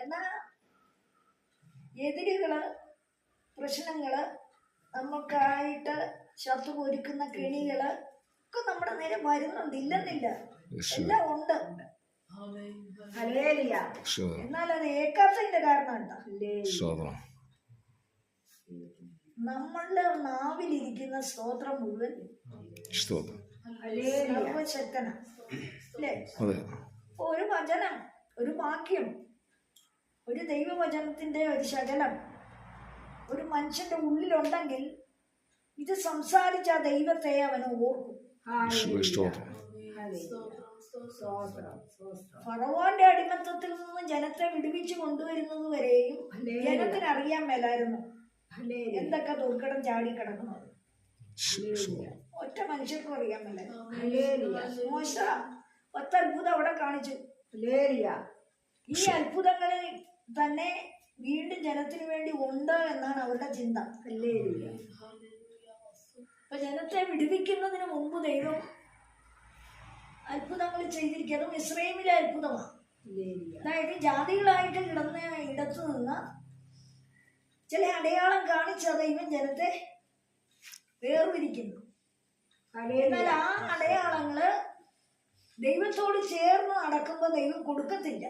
എന്നാ എതിരുകൾ പ്രശ്നങ്ങൾ നമുക്കായിട്ട് ശത്രു ഒരുക്കുന്ന കെണികൾ ഒക്കെ നമ്മുടെ നേരെ വരുന്നുണ്ട് ഇല്ലെന്നില്ല. എല്ലാം ഉണ്ട്. എന്നാൽ അത് ഏക്കാത്തതിന്റെ കാരണം നമ്മളുടെ നാവിലിരിക്കുന്ന സ്തോത്രം മുഴുവൻ ഒരു വചനം. ഒരു വാക്യം ഒരു ദൈവവചനത്തിന്റെ ഒരു ശകലം ഒരു മനുഷ്യന്റെ ഉള്ളിലുണ്ടെങ്കിൽ ഇത് സംസാരിച്ച ദൈവത്തെ അവന് ഓർക്കും. ഫറവാന്റെ അടിമത്തത്തിൽ നിന്ന് ജനത്തെ വിടുവിച്ചു കൊണ്ടുവരുന്നത് വരെയും ജനത്തിന് അറിയാൻ മേലായിരുന്നു. എന്തൊക്കെ ദുർഘടം ചാടിക്കിടക്കുന്നത്. ഒറ്റ മനുഷ്യർക്കും അറിയാൻ മേലായിരുന്നു. മോശ ഒറ്റ അത്ഭുതം അവിടെ കാണിച്ചു ഈ അത്ഭുതങ്ങളിൽ തന്നെ വീണ്ടും ജനത്തിന് വേണ്ടി ഉണ്ട് എന്നാണ് അവരുടെ ചിന്ത. അപ്പൊ ജനത്തെ വിടുവിക്കുന്നതിന് മുമ്പ് ദൈവം അത്ഭുതങ്ങൾ ചെയ്തിരിക്കുന്നതും ഇസ്രൈമിലെ അത്ഭുതമാണ്. അതായത് ജാതികളായിട്ട് കിടന്ന ഇടത്തു നിന്ന് ചില അടയാളം കാണിച്ച ദൈവം ജനത്തെ വേർതിരിക്കുന്നു എന്നാൽ ആ അടയാളങ്ങൾ ദൈവത്തോട് ചേർന്ന് നടക്കുമ്പോ ദൈവം കൊടുക്കത്തില്ല.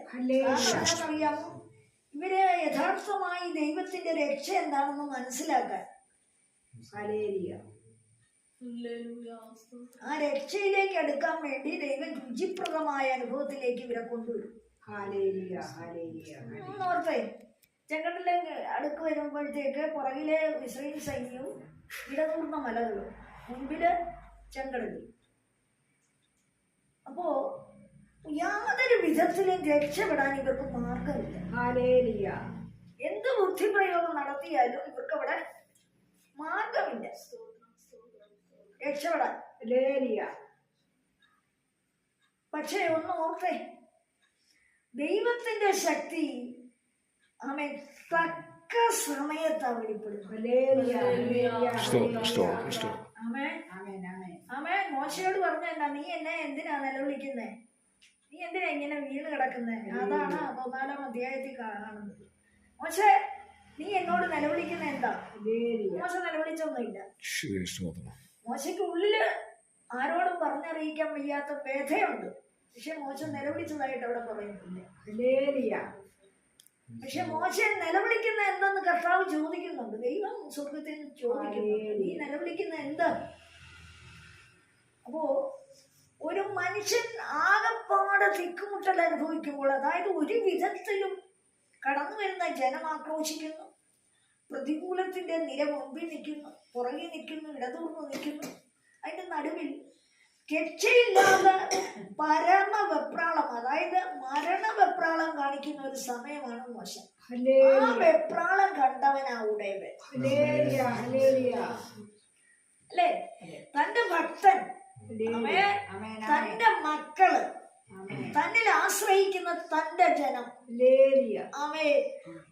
അറിയാമോ ഇവരെ യഥാർത്ഥമായി ദൈവത്തിന്റെ രക്ഷ എന്താണെന്ന് മനസ്സിലാക്കാൻ. ആ രക്ഷയിലേക്ക് എടുക്കാൻ വേണ്ടി ദൈവം രുചിപ്രദമായ അനുഭവത്തിലേക്ക് ഇവരെ കൊണ്ടുവരും. ഓർത്തേ? ചെങ്കടലിലേക്ക് അടുക്ക് വരുമ്പോഴത്തേക്ക് പുറകിലെ ഇസ്രയേൽ സൈന്യവും ഇടതൂർന്ന മലകളും മുമ്പിൽ ചെങ്കടലും. അപ്പോ യാതൊരു വിധത്തിലും രക്ഷപ്പെടാൻ ഇവർക്ക് മാർഗമില്ല. എന്ത് ബുദ്ധിപ്രയോഗം നടത്തിയാലും ഇവർക്ക് അവിടെ മാർഗമില്ല. രക്ഷപ്പെടാൻ. പക്ഷേ ഒന്ന് ഓർത്തേ ദൈവത്തിന്റെ ശക്തി ആമേ തക്ക സമയത്താണ് വെളിപ്പെടുന്നത്. സ്തോത്രം സ്തോത്രം സ്തോത്രം ആമേ ആമേ മോശയോട് പറഞ്ഞ എന്താ? നീ എന്നെ എന്തിനാ നിലവിളിക്കുന്നേ നീ എന്തിനാ ഇങ്ങനെ വീണ് കിടക്കുന്നേ? അതാണ് പതിനാലാം അധ്യായത്തിൽ കാണുന്നത്. മോശ നീ എന്നോട് നിലവിളിക്കുന്ന എന്താ? മോശ നിലവിളിച്ചൊന്നുമില്ല മോശയ്ക്ക് ഉള്ളിൽ ആരോടും പറഞ്ഞറിയിക്കാൻ വയ്യാത്ത വേദയുണ്ട് പക്ഷെ മോശ നിലവിളിച്ചതായിട്ട് അവിടെ പറയുന്നില്ല. പക്ഷെ മോശ നിലവിളിക്കുന്ന എന്തെന്ന് കർത്താവ് ചോദിക്കുന്നുണ്ട്. ദൈവം സ്വർഗത്തിൽ ചോദിക്കുന്നു നീ നിലവിളിക്കുന്ന എന്താ? അപ്പോ ഒരു മനുഷ്യൻ ആകപ്പാടെ തിക്കുമുട്ടൽ അനുഭവിക്കുമ്പോൾ അതായത് ഒരു വിധത്തിലും കടന്നു വരുന്ന ജനം ആക്രോശിക്കുന്നു പ്രതികൂലത്തിന്റെ നിര മുമ്പിൽ നിൽക്കുന്നു പുറകിൽ നിൽക്കുന്നു ഇടതൂർന്ന് നിൽക്കുന്നു. അതിന്റെ നടുവിൽ രക്ഷയില്ലാതെ പരമവെപ്രാളം അതായത് മരണ വെപ്രാളം കാണിക്കുന്ന ഒരു സമയമാണ് മോശം. ആ വെപ്രാളം കണ്ടവനാ ഉടയവൻ അല്ലേ? തന്റെ ഭക്തൻ തന്റെ മക്കൾ തന്നിൽ ആശ്രയിക്കുന്ന തന്റെ ജനം. അവേ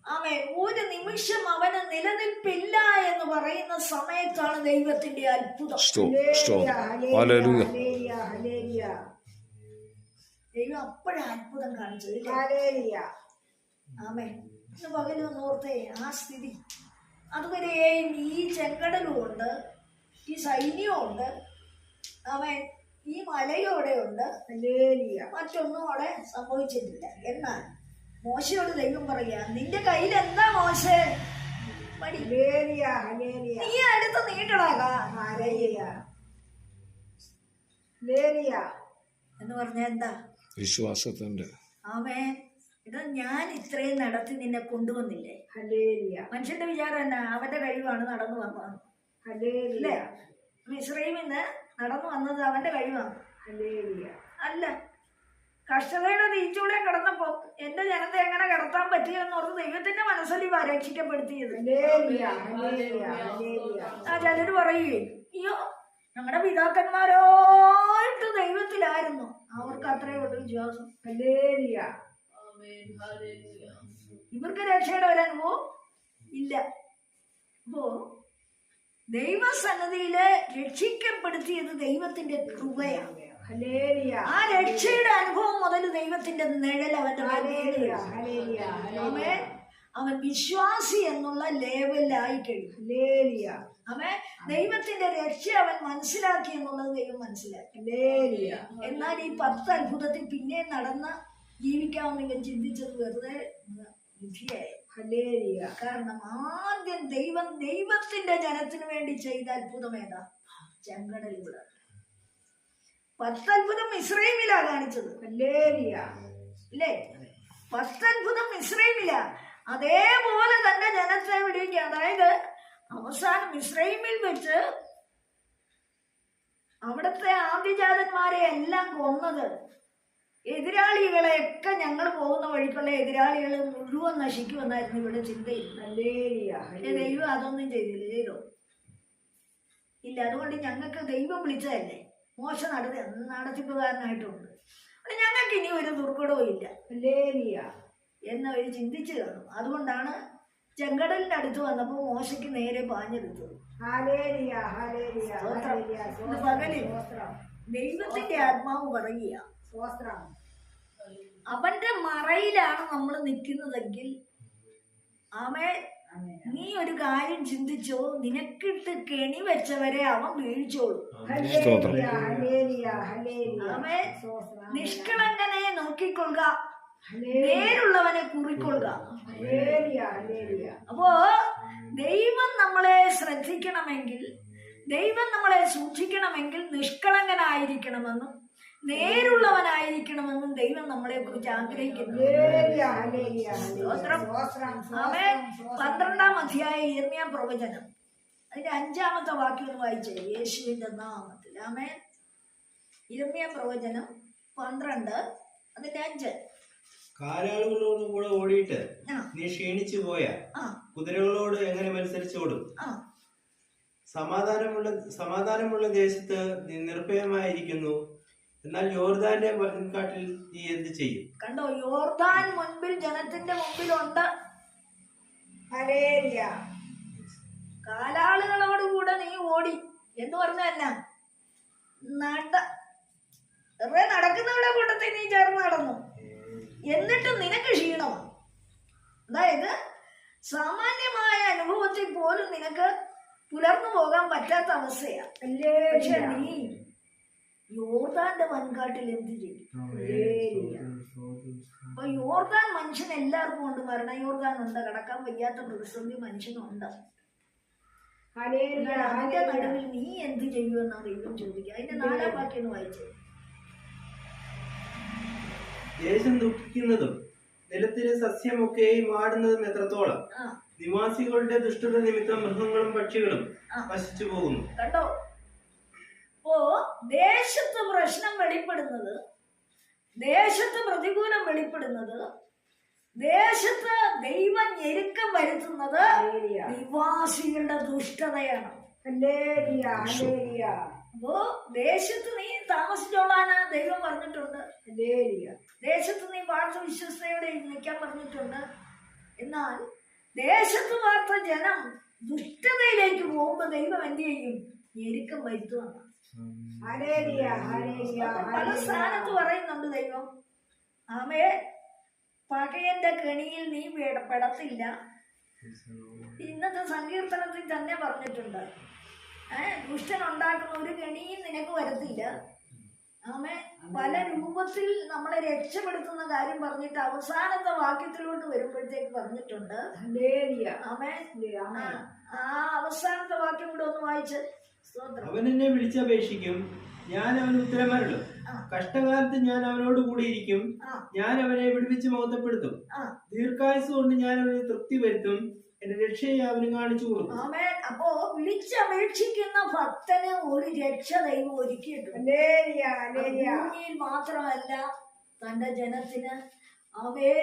അവേ ഒരു നിമിഷം അവന് നിലനിൽപ്പില്ല എന്ന് പറയുന്ന സമയത്താണ് ദൈവത്തിന്റെ അത്ഭുതം. ദൈവം അപ്പോഴും അത്ഭുതം കാണിച്ചു ആമേ ഇന്ന് പകലും ഓർത്തേ ആ സ്ഥിതി. അതുവരെയും ഈ ചെങ്കടലും ഉണ്ട് ഈ സൈന്യമുണ്ട് ഉണ്ട് അവൻ ഈ മലയോടെ ഉണ്ട് മറ്റൊന്നും അവിടെ സംഭവിച്ചിട്ടില്ല. എന്നാൽ മോശയോട് ദൈവം പറയാ നിന്റെ കയ്യിൽ എന്താ മോശ? മടി നീ അടുത്ത് നീട്ടടാകാ എന്ന് പറഞ്ഞ എന്താ? വിശ്വാസത്തിന്റെ ആമേ ഇതാ ഞാൻ ഇത്രയും നടത്തി നിന്നെ കൊണ്ടുവന്നില്ലേ? മനുഷ്യന്റെ വിചാരം എന്നാ? അവന്റെ കഴിവാണ് നടന്നു വന്നത്. അല്ലേ? ഇസ്രൈമിൽ നിന്ന് നടന്നു വന്നത് അവന്റെ കഴിവാണ് അല്ല കഷ്ടതയുടെ തീച്ചൂടെ കിടന്നപ്പോ എന്റെ ജനത്തെ എങ്ങനെ കിടത്താൻ പറ്റിയെന്ന് ഓർത്ത് ദൈവത്തിന്റെ മനസ്സിൽ രക്ഷിക്കപ്പെടുത്തിയത് ആ ചിലര് പറയേ അയ്യോ ഞങ്ങളുടെ പിതാക്കന്മാരോട്ട് ദൈവത്തിലായിരുന്നു. അവർക്ക് അത്രേ ഉള്ളൂ വിശ്വാസം. ഇവർക്ക് രക്ഷയുടെ ഒരു അനുഭവം ഇല്ല. അപ്പോ ദൈവസന്നതിയിൽ രക്ഷിക്കപ്പെടുത്തിയത് ദൈവത്തിന്റെ കൃപയാണ്. ആ രക്ഷയുടെ അനുഭവം മുതൽ ദൈവത്തിന്റെ നിഴൽ അവന്റെ ആമേൻ. അവൻ വിശ്വാസി എന്നുള്ള ലേവലായി കഴിഞ്ഞു അവൻ ദൈവത്തിന്റെ രക്ഷ അവൻ മനസ്സിലാക്കി എന്നുള്ളത് ദൈവം മനസ്സിലാക്കി. എന്നാൽ ഈ പത്ത് അത്ഭുതത്തിൽ പിന്നെ നടന്ന ജീവിക്കാമെന്നെങ്കിൽ ചിന്തിച്ചത് വെറുതെ വിധിയായി. ഹല്ലേലൂയ കാരണം ആദ്യം ദൈവം ദൈവത്തിന്റെ ജനത്തിന് വേണ്ടി ചെയ്ത അത്ഭുതം ഏതാ? ചെങ്കടലിലൂടെ പത്തത്ഭുതം ഇസ്രൈമിലാ കാണിച്ചത്. ഹല്ലേലിയ അല്ലേ പത്തത്ഭുതം ഇസ്രൈമിലാ അതേപോലെ തന്റെ ജനത്തെ വിടുകയും അതായത് അവസാനം ഇസ്രൈമിൽ വെച്ച് അവിടുത്തെ ആദ്യജാതന്മാരെ എല്ലാം കൊന്നത്. എതിരാളികളെയൊക്കെ ഞങ്ങൾ പോകുന്ന വഴിക്കുള്ള എതിരാളികൾ മുഴുവൻ നശിക്കുമെന്നായിരുന്നു ഇവിടെ ചിന്തയിൽ. ദൈവം അതൊന്നും ചെയ്തില്ല ചെയ്തോ? ഇല്ല അതുകൊണ്ട് ഞങ്ങൾക്ക് ദൈവം വിളിച്ചതല്ലേ? മോശ നടത്തി നടത്തിപ്പുകാരനായിട്ടുണ്ട്. അപ്പൊ ഞങ്ങൾക്ക് ഇനി ഒരു ദുർഘടവും ഇല്ല. ഹല്ലേലൂയ എന്നവർ ചിന്തിച്ചു കാണും. അതുകൊണ്ടാണ് ചെങ്കടലിന്റെ അടുത്ത് വന്നപ്പോൾ മോശയ്ക്ക് നേരെ പാഞ്ഞെടുത്തത്. പകലിൽ ദൈവത്തിന്റെ ആത്മാവ് പറയുക സ്തോത്രം അവന്റെ മറയിലാണ് നമ്മൾ നിൽക്കുന്നതെങ്കിൽ ആമേ നീ ഒരു കാര്യം ചിന്തിച്ചോ? നിനക്കിട്ട് കെണി വെച്ചവരെ അവൻ വീഴ്ചോളൂ ഹല്ലേലൂയ ഹല്ലേലൂയ ഹല്ലേലൂയ. ആമേ നിഷ്കളങ്കനെ നോക്കിക്കൊള്ളുക. നേരുള്ളവനെ കുറിക്കൊള്ളുക. ഹല്ലേലൂയ ഹല്ലേലൂയ. അപ്പോ ദൈവം നമ്മളെ ശ്രദ്ധിക്കണമെങ്കിൽ ദൈവം നമ്മളെ സൂക്ഷിക്കണമെങ്കിൽ നിഷ്കളങ്കനായിരിക്കണമെന്നും നേരുള്ളവനായിരിക്കണമെന്നും ദൈവം നമ്മളെ കുറിച്ച് ആഗ്രഹിക്കുന്നു പന്ത്രണ്ടാം അധ്യായ ഇർമ്യാ പ്രവചനം. അതിന്റെ അഞ്ചാമത്തെ വാക്യം ഒന്ന് വായിച്ചേ. യേശുവിന്റെ നാമത്തിൽ. ആമേ ഇർമ്യ പ്രവചനം പന്ത്രണ്ട് അതിന്റെ അഞ്ച്. കാലാളുകളോട് കൂടെ ഓടിയിട്ട് നീ ക്ഷീണിച്ചു പോയ. കുതിരകളോട് എങ്ങനെ മത്സരിച്ചോടും ആ. സമാധാനമുള്ള സമാധാനമുള്ള ദേശത്ത് നീ നിർഭയമായിരിക്കുന്നു. എന്നാൽ യോർദാന്റെ കാട്ടിൽ നീ എന്ത് ചെയ്യും? കണ്ടോ യോർദാൻ മുൻപിൽ ജനത്തിന്റെ മുമ്പിലുണ്ട്. കാലാളുകളോട് കാലാളുകളോടുകൂടെ നീ ഓടി. എന്ന് പറഞ്ഞ എന്നാ? നട. വെറുതെ നടക്കുന്നവരുടെ കൂട്ടത്തിൽ നീ ചേർന്ന് നടന്നു. എന്നിട്ട് നിനക്ക് ക്ഷീണമാണ് അതായത് സാമാന്യമായ അനുഭവത്തിൽ പോലും നിനക്ക് പുലർന്നു പോകാൻ പറ്റാത്ത അവസ്ഥയാ. പക്ഷെ നീ യോർദാന്റെ വൻകാട്ടിൽ എന്ത് ചെയ്യും അപ്പൊ യോർദാൻ മനുഷ്യൻ എല്ലാവർക്കും ഉണ്ട്. മരണ യോർദാൻ ഉണ്ട്. കടക്കാൻ വയ്യാത്ത പ്രതിസന്ധി മനുഷ്യനുണ്ട് അതിന്റെ നടുവിൽ നീ എന്ത് ചെയ്യുമെന്നാണ് ദൈവം ചോദിക്കുക അതിന്റെ നാലാം വാക്യം ഒന്ന് വായിച്ചേ. ദേശം ദുഃഖിക്കുന്നതും നിലത്തിലെ സസ്യമൊക്കെയും ആടുന്നതും എത്രത്തോളം? നിവാസികളുടെ ദുഷ്ടത നിമിത്തം മൃഗങ്ങളും പക്ഷികളും. നശിച്ചു പോകുന്നു. കണ്ടോ? അപ്പോ ദേശത്ത് പ്രശ്നം വെളിപ്പെടുന്നത് ദേശത്ത് പ്രതികൂലം വെളിപ്പെടുന്നത് ദേശത്ത് ദൈവം ഞെരുക്കം വരുത്തുന്നത് നിവാസികളുടെ ദുഷ്ടതയാണ്. ഹല്ലേലൂയ ഹല്ലേലൂയ അപ്പോ ദേശത്ത് നീ താമസിച്ചോളാനാണ് ദൈവം പറഞ്ഞിട്ടുണ്ട്. ഹല്ലേലൂയ ദേശത്ത് നീ വാർത്ത വിശ്വസ്തയോടെ നിൽക്കാൻ പറഞ്ഞിട്ടുണ്ട്. എന്നാൽ ദേശത്ത് വാർത്ത ജനം ദുഷ്ടതയിലേക്ക് പോകുമ്പോൾ ദൈവം എന്ത് ചെയ്യും? ഞെരുക്കം വരുത്തുവാണ് പല സ്ഥാനത്ത് പറയുന്നുണ്ട് ദൈവം. ആമയെ പകയന്റെ കെണിയിൽ നീ പെട- പെടത്തില്ല. ഇന്നത്തെ സങ്കീർത്തനത്തിൽ തന്നെ പറഞ്ഞിട്ടുണ്ട്. ഏഹ് ദുഷ്ടൻ ഉണ്ടാക്കുന്ന ഒരു കെണിയും നിനക്ക് വരത്തില്ല. ആമേ പല രൂപത്തിൽ നമ്മളെ രക്ഷപ്പെടുത്തുന്ന കാര്യം പറഞ്ഞിട്ട് അവസാനത്തെ വാക്യത്തിലോട്ട് വരുമ്പോഴത്തേക്ക് പറഞ്ഞിട്ടുണ്ട്. ആമേ ആ, അവസാനത്തെ വാക്യം കൂടെ ഒന്ന് വായിച്ച്. അവൻ എന്നെ വിളിച്ചപേക്ഷിക്കും. ഞാൻ അവൻ ഉത്തരമരുളും. കഷ്ടകാലത്ത് ഞാൻ അവനോട് കൂടിയിരിക്കും. ഞാൻ അവനെ വിടുവിച്ച് മൗത്തപ്പെടുത്തും ദീർഘായുസ് കൊണ്ട് ഞാൻ അവന് തൃപ്തി വരുത്തും. എന്റെ രക്ഷയെ അവന് കാണിച്ചു കൊടുക്കും. ആമേൻ. അപ്പോ വിളിച്ചപേക്ഷിക്കുന്ന ഭക്തന് ഒരു രക്ഷ ദൈവം ഒരുക്കിയിട്ടുണ്ട്. മാത്രമല്ല തന്റെ ജനത്തിന് അവേ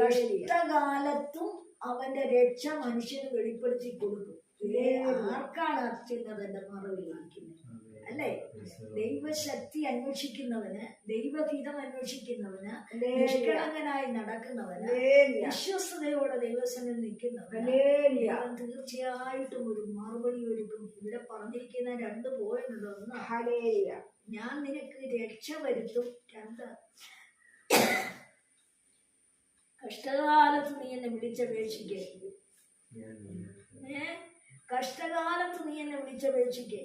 കഷ്ടകാലത്തും അവന്റെ രക്ഷ മനുഷ്യന് വെളിപ്പെടുത്തി കൊടുക്കും. ആർക്കാണ് അത്യുന്നതന്റെ മറവിലിരിക്കുന്നത് അല്ലേ? ദൈവശക്തി അന്വേഷിക്കുന്നവന് ദൈവഹിതം അന്വേഷിക്കുന്നവന്. നിഷ്കളങ്കനായി നടക്കുന്നവന്. വിശ്വസ്തയോടെ ദൈവസനം നിൽക്കുന്നവന്. ദൈവം തീർച്ചയായിട്ടും ഒരു മറുപടി ഒരുക്കും ഇവിടെ പറഞ്ഞിരിക്കുന്ന രണ്ട് പോയിന്റ് ഒന്ന്. ഞാൻ നിനക്ക് രക്ഷ വരുത്തും. രണ്ട്. കഷ്ടകാലത്ത് നീ എന്നെ വിളിച്ചപേക്ഷിക്കരുത്. ഏ? കഷ്ടകാലത്ത് നീ എന്നെ വിളിച്ചപേക്ഷിക്കേ.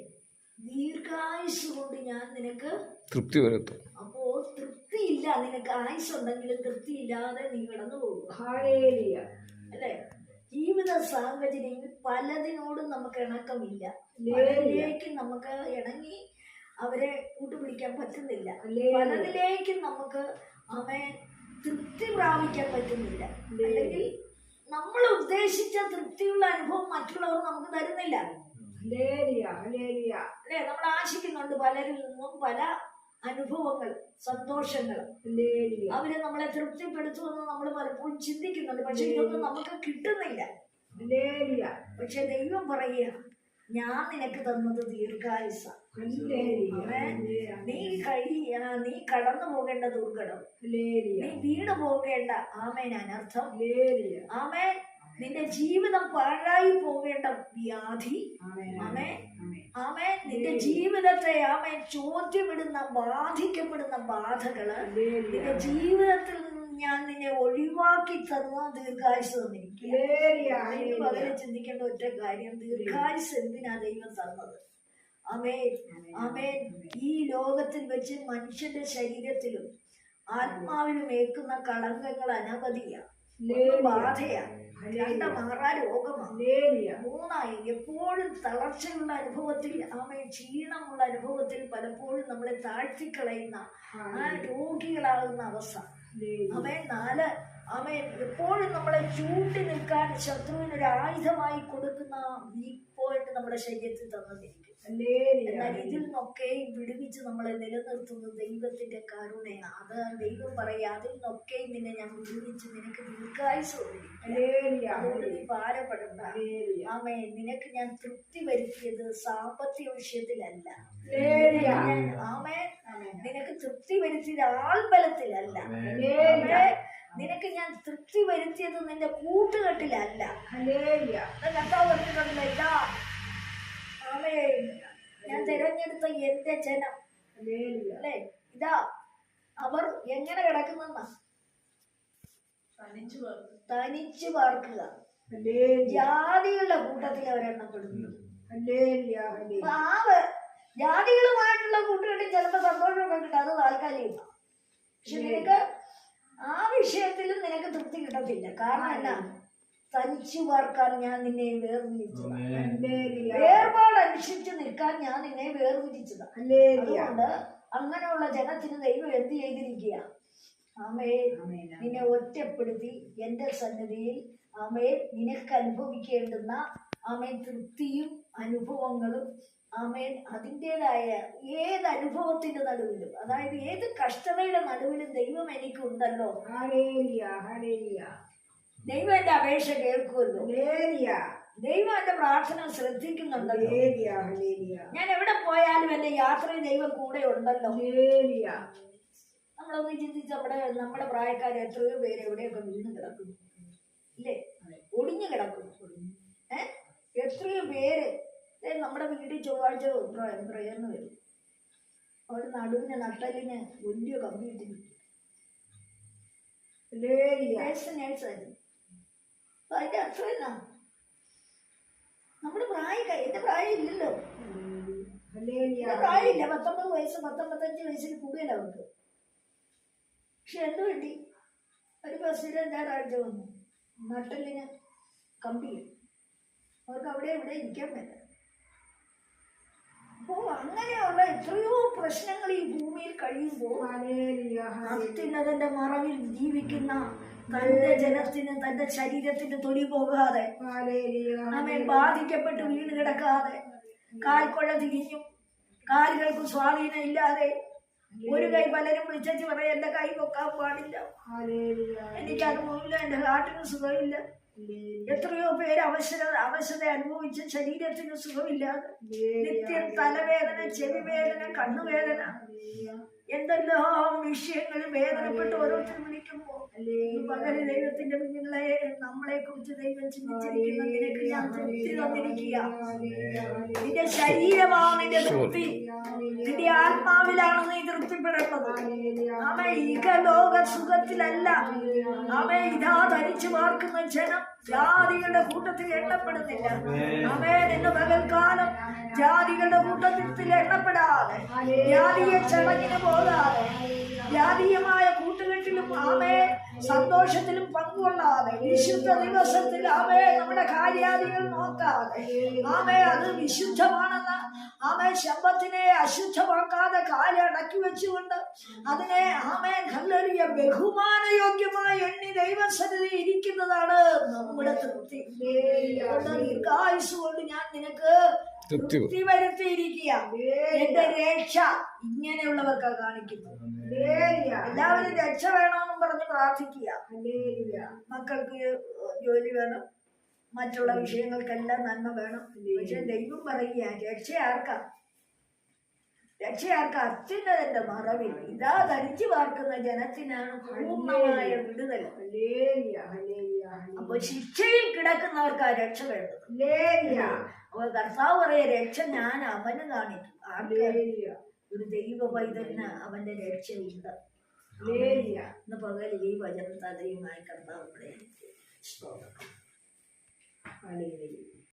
ദീർഘായുസ് കൊണ്ട് ഞാൻ നിനക്ക് തൃപ്തി വരുത്തും. അപ്പോ തൃപ്തിയില്ല നിനക്ക് ആയുസ് ഉണ്ടെങ്കിലും തൃപ്തിയില്ലാതെ നീ കടന്നു പോകും. ഹല്ലേലൂയ. അല്ലേ? ജീവിത സാഹചര്യങ്ങൾ പലതിനോടും നമുക്ക് ഇണക്കമില്ല. പലതിലേക്കും നമുക്ക് ഇണങ്ങി അവരെ കൂട്ടുപിടിക്കാൻ പറ്റുന്നില്ല. പലതിലേക്കും നമുക്ക് അവൻ തൃപ്തി പ്രാപിക്കാൻ പറ്റുന്നില്ല. അല്ലെങ്കിൽ നമ്മൾ ഉദ്ദേശിച്ച തൃപ്തിയുള്ള അനുഭവം മറ്റുള്ളവർ നമുക്ക് തരുന്നില്ല. അല്ലേ നമ്മൾ ആശിക്കുന്നുണ്ട് പലരിൽ നിന്നും പല അനുഭവങ്ങൾ സന്തോഷങ്ങൾ. അവർ നമ്മളെ തൃപ്തിപ്പെടുത്തുമെന്ന് നമ്മൾ പലപ്പോഴും ചിന്തിക്കുന്നുണ്ട് പക്ഷെ ഇതൊന്നും നമുക്ക് കിട്ടുന്നില്ല. പക്ഷെ ദൈവം പറയുക ഞാൻ നിനക്ക് തന്നത് ദീർഘായുസ. നീ കഴി ആ, നീ കടന്നു പോകേണ്ട ദുർഘടം. നീ വീണു പോകേണ്ട ആമേൻ അനർത്ഥം. ആമേൻ. നിന്റെ ജീവിതം പാഴായി പോകേണ്ട വ്യാധി. ആമേ ആമേ നിന്റെ ജീവിതത്തെ ആമേ ചോദ്യപ്പെടുന്ന ബാധിക്കപ്പെടുന്ന ബാധകൾ നിന്റെ ജീവിതത്തിൽ ഒഴിവാക്കി തന്നാൽ ദീർഘായുസ്. പകരം ചിന്തിക്കേണ്ട ഒറ്റ കാര്യം ദീർഘായുസ് എന്തിനാ ദൈവം തന്നത്? അമേൻ അമേൻ ഈ ലോകത്തിൽ വെച്ച് മനുഷ്യന്റെ ശരീരത്തിലും ആത്മാവിലും ഏൽക്കുന്ന കളങ്കങ്ങൾ അനവധിയാണ് ബാധയാണ് രണ്ട് മാറാ രോഗമാണ്. മൂന്നായി എപ്പോഴും തളർച്ചയുള്ള അനുഭവത്തിൽ ആമേ ക്ഷീണമുള്ള അനുഭവത്തിൽ പലപ്പോഴും നമ്മളെ താഴ്ത്തിക്കളയുന്ന ആ രോഗികളാകുന്ന അവസ്ഥ. അവൻ നാല് അവൻ എപ്പോഴും നമ്മളെ ചൂണ്ടി നിൽക്കാൻ ശത്രുവിന് ഒരു ആയുധമായി കൊടുക്കുന്ന വീക്ക് പോയിന്റ് നമ്മുടെ ശരീരത്തിൽ തന്നിരിക്കും. എന്നാൽ ഇതിൽ നിന്നൊക്കെ വിടുവിച്ച് നമ്മളെ നിലനിർത്തുന്നത് ദൈവത്തിന്റെ കരുണയാണ്. അത് ദൈവം പറയുക അതിൽ നിന്നൊക്കെ നിന്നെ ഞാൻ വിടുവിച്ച് നിനക്ക് ദീർഘായുസ്. അതുകൊണ്ട് നീ ഭാരപ്പെടണ്ട. ആമേ നിനക്ക് ഞാൻ തൃപ്തി വരുത്തിയത് സാമ്പത്തിക വിഷയത്തിലല്ല. ആമേ നിനക്ക് തൃപ്തി വരുത്തിയത് ആൾബലത്തിലല്ല ഹല്ലേലൂയ. ആമേ, നിനക്ക് ഞാൻ തൃപ്തി വരുത്തിയത് നിന്റെ കൂട്ടുകെട്ടിലല്ല. ഞാൻ തിരഞ്ഞെടുത്ത എന്റെ ജനം. അല്ലെ അല്ലേ? ഇതാ. അവർ എങ്ങനെ കിടക്കുന്ന തനിച്ചു പാർക്കുക. ജാതികളുടെ കൂട്ടത്തിൽ അവരെണ്ണപ്പെടുന്നു ജാതികളുമായിട്ടുള്ള കൂട്ടുകെട്ടിൽ ചിലപ്പോ സന്തോഷമൊക്കെ കിട്ടും. അത് താൽക്കാലികമാണ് പക്ഷെ നിനക്ക് ആ വിഷയത്തിലും നിനക്ക് കിട്ടത്തില്ല കാരണം എന്നാ തനിച്ചു പാർക്കാൻ ഞാൻ നിന്നെ വേർതിരിച്ചത്. വേർപാട് അനുസരിച്ച് നിൽക്കാൻ ഞാൻ നിന്നെ വേർതിരിച്ചതാ ഹല്ലേലൂയ. അതുകൊണ്ട് അങ്ങനെയുള്ള ജനത്തിന് ദൈവം എന്ത് ചെയ്തിരിക്കുക ആമേ. നിന്നെ ഒറ്റപ്പെടുത്തി എന്റെ സന്നിധിയിൽ ആമേ നിനക്ക് അനുഭവിക്കേണ്ടുന്ന ആമേ തൃപ്തിയും അനുഭവങ്ങളും ആമേൻ. അതിന്റെതായ ഏത് അനുഭവത്തിന്റെ നടുവിലും അതായത് ഏത് കഷ്ടതയുടെ നടുവിലും ദൈവം എനിക്കുണ്ടല്ലോ. ദൈവം എന്റെ അപേക്ഷ കേൾക്കുമല്ലോ. ദൈവം എന്റെ പ്രാർത്ഥന ശ്രദ്ധിക്കുന്നുണ്ടല്ലോ. ഞാൻ എവിടെ പോയാലും എന്റെ യാത്രയിൽ ദൈവം കൂടെ ഉണ്ടല്ലോ. നമ്മളൊന്ന് ചിന്തിച്ച് നമ്മുടെ നമ്മുടെ പ്രായക്കാർ എത്രയോ പേര് എവിടെയൊക്കെ വീണ് കിടക്കുന്നു. ഇല്ലേ? ഒടിഞ്ഞു കിടക്കുന്നു. ഏഹ് എത്രയോ പേര് നമ്മുടെ വീട് ചൊവ്വാഴ്ച പ്രയർന്ന് വരും. അവിടെ നടുവിന് നട്ടലിന് വലിയ കമ്പി ഇട്ടിരിക്കും അതിന്റെ അർത്ഥം എന്നാ നമ്മുടെ പ്രായം എന്റെ പ്രായം ഇല്ലല്ലോ. പ്രായമില്ല പത്തൊമ്പത് വയസ്സ് പത്തൊമ്പത്തഞ്ച് വയസ്സിൽ കൂടുതൽ അവർക്ക്. പക്ഷെ എന്ത് വേണ്ടി? ഒരു പ്രസിഡന്റ് ആഴ്ച വന്നു. നട്ടലിന് കമ്പി അവർക്ക് അവിടെ ഇവിടെ ഇരിക്കാൻ പറ്റില്ല. അപ്പോ അങ്ങനെയുള്ള എത്രയോ പ്രശ്നങ്ങൾ ഈ ഭൂമിയിൽ കഴിയുമ്പോൾ. അത്യുന്നതന്റെ മറവിൽ ജീവിക്കുന്ന തന്റെ ജനത്തിന് തന്റെ ശരീരത്തിന് തൊലി പോകാതെ നമ്മെ ബാധിക്കപ്പെട്ട് വീണ് കിടക്കാതെ കാൽക്കുഴ തിരിഞ്ഞും കാലുകൾക്ക് സ്വാധീനം ഇല്ലാതെ ഒരു കൈ പലരും വിളിച്ചു പറയാം എന്റെ കൈ പൊക്കാൻ പാടില്ല എനിക്കത് എനിക്ക് അനുഭവമില്ല എന്റെ ഹാർട്ടിന് സുഖമില്ല എത്രയോ പേര് അവശത അവശത അനുഭവിച്ച് ശരീരത്തിന് സുഖമില്ലാതെ നിത്യം തലവേദന ചെവിവേദന കണ്ണുവേദന. എന്തെല്ലാം വിഷയങ്ങൾ വേദനപ്പെട്ട് ഓരോരുത്തർ വിളിക്കുമ്പോ പകൽ ദൈവത്തിന്റെ കുഞ്ഞുങ്ങളെ നമ്മളെ കുറിച്ച് ദൈവം ചിന്തിച്ചിരിക്കുന്ന. നിനക്ക് ഞാൻ തൃപ്തി തന്നിരിക്കുക. നിന്റെ ശരീരമാണ് നിന്റെ തൃപ്തി. നിന്റെ ആത്മാവിലാണ് നീ തൃപ്തിപ്പെടേണ്ടത്. അവ ഇഹലോക സുഖത്തിലല്ല. അവ ഇതാ ധരിച്ചു പാർക്കുന്ന ജനം ജാതികളുടെ കൂട്ടത്തിൽ എണ്ണപ്പെടുന്നില്ല. അവേ ഇന്ന് പകൽക്കാലം ജാതികളുടെ കൂട്ടത്തിൽ എണ്ണപ്പെടാതെ ജാതീയ ചടങ്ങിന് പോകാതെ ജാതീയമായ കൂട്ടുകെട്ടിലും ആമേ സന്തോഷത്തിലും പങ്കുകൊള്ളാതെ വിശുദ്ധ ദിവസത്തിൽ ആമേ നമ്മുടെ കാര്യാദികൾ നോക്കാതെ. ആമേ അത് വിശുദ്ധമാണെന്ന് ആമേ ശബ്ദത്തിനെ അശുദ്ധമാക്കാതെ കാലടക്കി വെച്ചുകൊണ്ട് അതിനെ ആമേ കല്ലെറിയ ബഹുമാനയോഗ്യമായി എണ്ണി ദൈവസന്നിധി ഇരിക്കുന്നതാണ് നമ്മുടെ തൃപ്തി. ദീർഘായുസ് കൊണ്ട് ഞാൻ നിനക്ക് തൃപ്തി വരുത്തിയിരിക്കുക എന്റെ രക്ഷ ഇങ്ങനെയുള്ളവർക്ക് കാണിക്കുന്നത്. എല്ലാവരും രക്ഷ വേണമെന്നും പറഞ്ഞ് പ്രാർത്ഥിക്കുക. മക്കൾക്ക് ജോലി വേണം. മറ്റുള്ള വിഷയങ്ങൾക്കെല്ലാം നന്മ വേണം. പക്ഷെ ദൈവം പറയുക രക്ഷ ആർക്കാ? രക്ഷ ആർക്കാ? അത്യുന്നതന്റെ മറവിൽ. ഇതാ ധരിച്ചു പാർക്കുന്ന ജനത്തിനാണ് പൂർണമായ വിടുതൽ. അപ്പൊ ശിക്ഷയിൽ കിടക്കുന്നവർക്ക് ആ രക്ഷ വേണ്ടത്. അപ്പൊ കർത്താവ് പറയ രക്ഷ ഞാൻ അവന് കാണിക്കും. ഒരു ദൈവ പൈതലിന് അവന്റെ രക്ഷയുണ്ട് ഇന്ന് പകൽ ഈ വചനം തലയുമായി കർത്താവ് ഇവിടെ.